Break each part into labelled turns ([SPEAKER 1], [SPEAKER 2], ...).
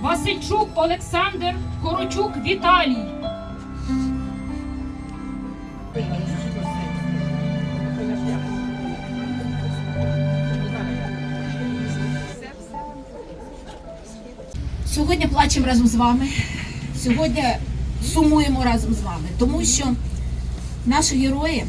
[SPEAKER 1] Васильчук Олександр, Корочук Віталій.
[SPEAKER 2] Сьогодні плачемо разом з вами. Сьогодні сумуємо разом з вами, тому що наші герої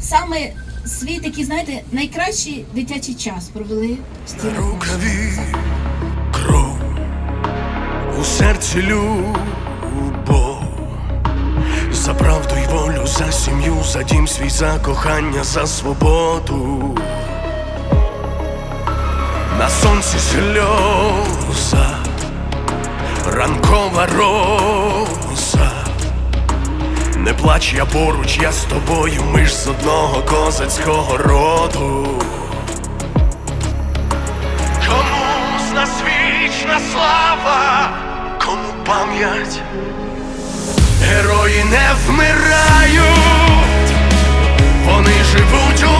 [SPEAKER 2] саме свій такий, знаєте, найкращий дитячий час провели в
[SPEAKER 3] рукаві кров, у серці любов, за правду й волю, за сім'ю, за дім свій, за кохання, за свободу. На сонці сльоза, ранкова роза. Не плач, я поруч, я з тобою, ми ж з одного козацького роду. Кому з нас вічна слава, кому пам'ять, герої не вмирають, вони живуть у